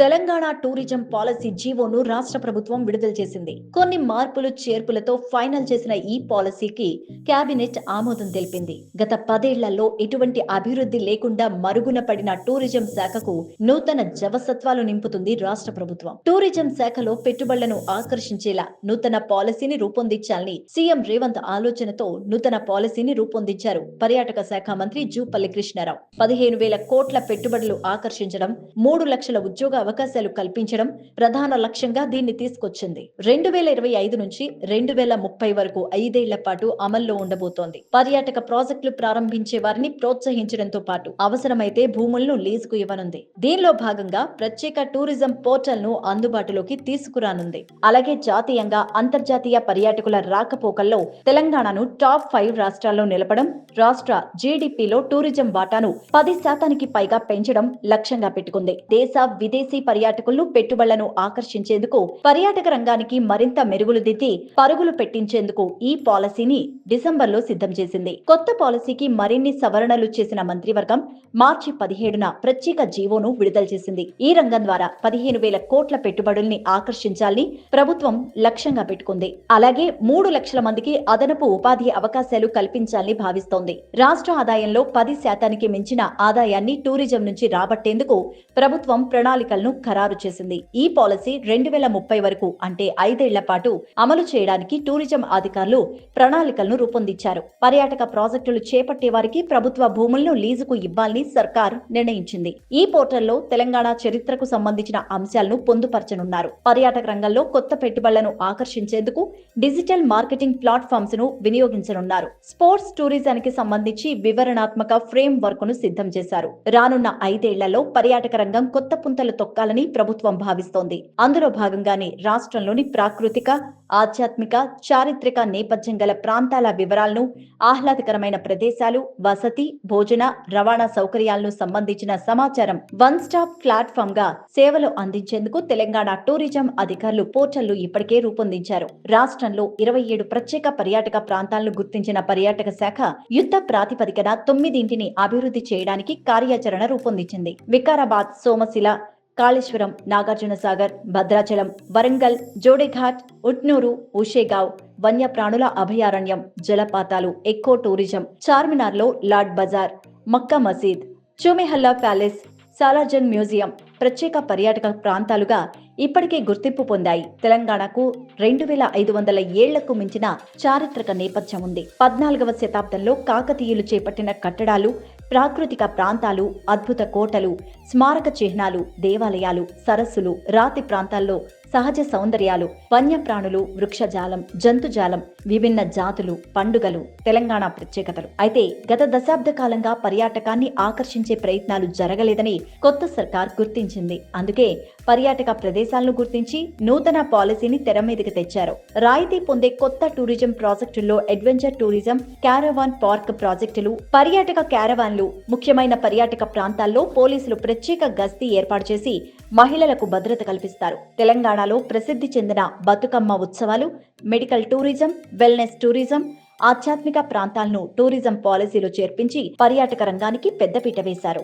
Telangana tourism policy జీవోను రాష్ట్ర ప్రభుత్వం విడుదల చేసింది. కొన్ని మార్పులు చేర్పులతో ఫైనల్ చేసిన ఈ పాలసీకి కేబినెట్ ఆమోదం తెలిపింది. గత పదేళ్ళలో ఎటువంటి అభివృద్ధి లేకుండా మరుగున పడిన టూరిజం శాఖకు నూతన జవసత్వాలు నింపుతుంది రాష్ట్ర ప్రభుత్వం. టూరిజం శాఖలో పెట్టుబడులను ఆకర్షించేలా నూతన పాలసీని రూపొందించాలని సీఎం రేవంత్ ఆలోచనతో నూతన పాలసీని రూపొందించారు పర్యాటక శాఖ మంత్రి జూపల్లి కృష్ణారావు. పదిహేను వేల కోట్ల పెట్టుబడులు ఆకర్షించడం మూడు లక్షల ఉద్యోగ అవకాశాలు కల్పించడం ప్రధాన లక్ష్యంగా దీన్ని తీసుకొచ్చింది. రెండు వేల ఇరవై ఐదు నుంచి రెండు వేల ముప్పై వరకు ఐదేళ్ళ పాటు అమల్లో ఉండబోతోంది. పర్యాటక ప్రాజెక్టులు ప్రారంభించే వారిని ప్రోత్సహించడంతో పాటు అవసరమైతే భూములను లీజుకు ఇవ్వనుంది. దీనిలో భాగంగా ప్రత్యేక టూరిజం పోర్టల్ను అందుబాటులోకి తీసుకురానుంది. అలాగే జాతీయంగా అంతర్జాతీయ పర్యాటకుల రాకపోకల్లో తెలంగాణను టాప్ ఫైవ్ రాష్ట్రాల్లో నిలపడం రాష్ట్ర జీడిపిలో టూరిజం వాటాను పది శాతానికి పైగా పెంచడం లక్ష్యంగా పెట్టుకుంది. దేశ విదేశీ పర్యాటకులను పెట్టుబడులను ఆకర్షించేందుకు పర్యాటక రంగానికి మరింత మెరుగులు దిద్ది పరుగులు పెట్టించేందుకు ఈ పాలసీని డిసెంబర్లో సిద్ధం చేసింది. కొత్త పాలసీకి మరిన్ని సవరణలు చేసిన మంత్రివర్గం మార్చి పదిహేడున ప్రత్యేక జీవోను విడుదల చేసింది. ఈ రంగం ద్వారా పదిహేను వేల కోట్ల పెట్టుబడుల్ని ఆకర్షించాలని ప్రభుత్వం లక్ష్యంగా పెట్టుకుంది. అలాగే మూడు లక్షల మందికి అదనపు ఉపాధి అవకాశాలు కల్పించాలని భావిస్తోంది. రాష్ట్ర ఆదాయంలో పది శాతానికి మించిన ఆదాయాన్ని టూరిజం నుంచి రాబట్టేందుకు ప్రభుత్వం ప్రణాళికలను ఖరారు చేసింది. ఈ పాలసీ రెండు వేల ముప్పై వరకు అంటే ఐదేళ్ళ పాటు అమలు చేయడానికి టూరిజం అధికారులు ప్రణాళికలను రూపొందించారు. పర్యాటక ప్రాజెక్టులు చేపట్టే వారికి ప్రభుత్వ భూములను లీజుకు ఇవ్వాలని సర్కార్ నిర్ణయించింది. ఈ పోర్టల్లో తెలంగాణ చరిత్రకు సంబంధించిన అంశాలను పొందుపరచనున్నారు. పర్యాటక రంగంలో కొత్త పెట్టుబడులను ఆకర్షించేందుకు డిజిటల్ మార్కెటింగ్ ప్లాట్ఫామ్స్ను వినియోగించనున్నారు. స్పోర్ట్స్ టూరిజానికి సంబంధించి వివరణాత్మక ఫ్రేమ్ వర్క్ను సిద్ధం చేశారు. రానున్న ఐదేళ్ళలో పర్యాటక రంగం కొత్త పుంతలు తొక్కాలని ప్రభుత్వం భావిస్తోంది. అందులో భాగంగానే రాష్ట్రంలోని ప్రాకృతిక ఆధ్యాత్మిక చారిత్రక నేపథ్యం గల ప్రాంతాల వివరాలను ఆహ్లాదకరమైన ప్రదేశాలు వసతి భోజన రవాణా సౌకర్యాలను సంబంధించిన సమాచారం వన్ స్టాప్ ప్లాట్ఫామ్గా సేవలు అందించేందుకు తెలంగాణ టూరిజం అధికారులు పోర్టల్ను ఇప్పటికే రూపొందించారు. రాష్ట్రంలో ఇరవై ఏడు ప్రత్యేక పర్యాటక ప్రాంతాలను గుర్తించిన పర్యాటక శాఖ యుద్ధ ప్రాతిపదికన తొమ్మిదింటిని అభివృద్ధి చేయడానికి కార్యాచరణ రూపొందించింది. వికారాబాద్ సోమశిల కాళేశ్వరం నాగార్జున సాగర్ భద్రాచలం వరంగల్ జోడేఘాట్ ఉట్నూరు ఉషేగావ్ వన్యప్రాణుల అభయారణ్యం జలపాతాలు ఎక్కో టూరిజం చార్మినార్లో లార్డ్ బజార్ మక్కా మసీద్ చూమెహల్లా ప్యాలెస్ సాలార్జంగ్ మ్యూజియం ప్రత్యేక పర్యాటక ప్రాంతాలుగా ఇప్పటికే గుర్తింపు పొందాయి. తెలంగాణకు రెండు వేల ఐదు వందల ఏళ్ళకు మించిన చారిత్రక నేపథ్యం ఉంది. పద్నాలుగవ శతాబ్దంలో కాకతీయులు చేపట్టిన కట్టడాలు ప్రాకృతిక ప్రాంతాలు అద్భుత కోటలు స్మారక చిహ్నాలు దేవాలయాలు సరస్సులు రాతి ప్రాంతాల్లో సహజ సౌందర్యాలు వన్యప్రాణులు వృక్షజాలం జంతుజాలం విభిన్న జాతులు పండుగలు తెలంగాణ ప్రత్యేకతలు. అయితే గత దశాబ్ద కాలంగా పర్యాటకాన్ని ఆకర్షించే ప్రయత్నాలు జరగలేదని కొత్త సర్కార్ గుర్తించింది. అందుకే పర్యాటక ప్రదేశాలను గుర్తించి నూతన పాలసీని తెర మీదకి తెచ్చారు. రాయితీ పొందే కొత్త టూరిజం ప్రాజెక్టుల్లో అడ్వెంచర్ టూరిజం క్యారవాన్ పార్క్ ప్రాజెక్టులు పర్యాటక క్యారవాన్లు ముఖ్యమైన పర్యాటక ప్రాంతాల్లో పోలీసులు ప్రత్యేక గస్తీ ఏర్పాటు చేసి మహిళలకు భద్రత కల్పిస్తారు. తెలంగాణ తెలంగాణలో ప్రసిద్ధి చెందిన బతుకమ్మ ఉత్సవాలు మెడికల్ టూరిజం వెల్నెస్ టూరిజం ఆధ్యాత్మిక ప్రాంతాలను టూరిజం పాలసీలో చేర్పించి పర్యాటక రంగానికి పెద్దపీట వేశారు.